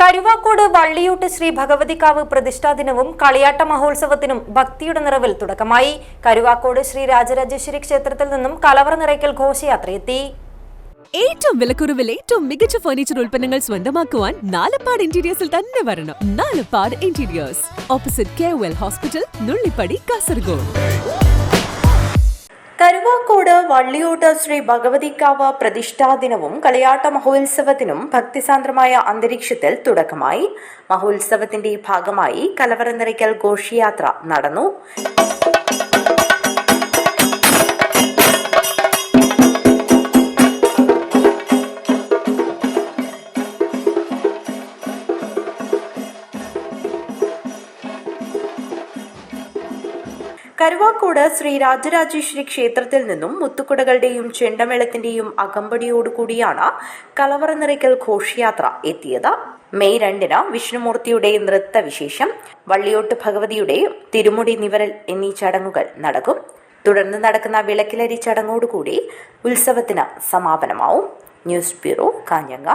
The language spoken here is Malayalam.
കരുവാക്കോട് വള്ളിയൂട്ട് ശ്രീ ഭഗവതിക്കാവ് പ്രതിഷ്ഠാ ദിനവും കളിയാട്ട മഹോത്സവത്തിനും ഭക്തിയുടെ നിറവിൽ തുടക്കമായി. കരുവാക്കോട് ശ്രീ രാജരാജേശ്വരി ക്ഷേത്രത്തിൽ നിന്നും കലവറ നിറയ്ക്കൽ ഘോഷയാത്രയെത്തി. ഏറ്റവും വിലക്കുറവിൽ ഏറ്റവും മികച്ച ഫർണിച്ചർ ഉൽപ്പന്നങ്ങൾ സ്വന്തമാക്കുവാൻ നാലപ്പാട് ഇന്റീരിയേഴ്സിൽ തന്നെ വരണം. Nalappad interiors opposite K hospital Nullippady Kasaragod Karuvakkode Valliyottu Sri Bhagavathikkavu പ്രതിഷ്ഠാ ദിനവും കളിയാട്ട മഹോത്സവത്തിനും ഭക്തിസാന്ദ്രമായ അന്തരീക്ഷത്തിൽ തുടക്കമായി. മഹോത്സവത്തിന്റെ ഭാഗമായി കലവറ നിറയ്ക്കൽ ഘോഷയാത്ര നടന്നു. കരുവാക്കോട് ശ്രീ രാജരാജേശ്വരി ക്ഷേത്രത്തിൽ നിന്നും മുത്തുക്കുടകളുടെയും ചെണ്ടമേളത്തിന്റെയും അകമ്പടിയോടുകൂടിയാണ് കലവറ നിറയ്ക്കൽ ഘോഷയാത്ര എത്തിയത്. മെയ് രണ്ടിന് വിഷ്ണുമൂർത്തിയുടെ നൃത്തവിശേഷം വള്ളിയോട്ട് ഭഗവതിയുടെ തിരുമുടി നിവരൽ എന്നീ ചടങ്ങുകൾ നടക്കും. തുടർന്ന് നടക്കുന്ന വിളക്കിലരി ചടങ്ങോടുകൂടി ഉത്സവത്തിന് സമാപനമാവും. News bureau കാഞ്ഞങ്ങ.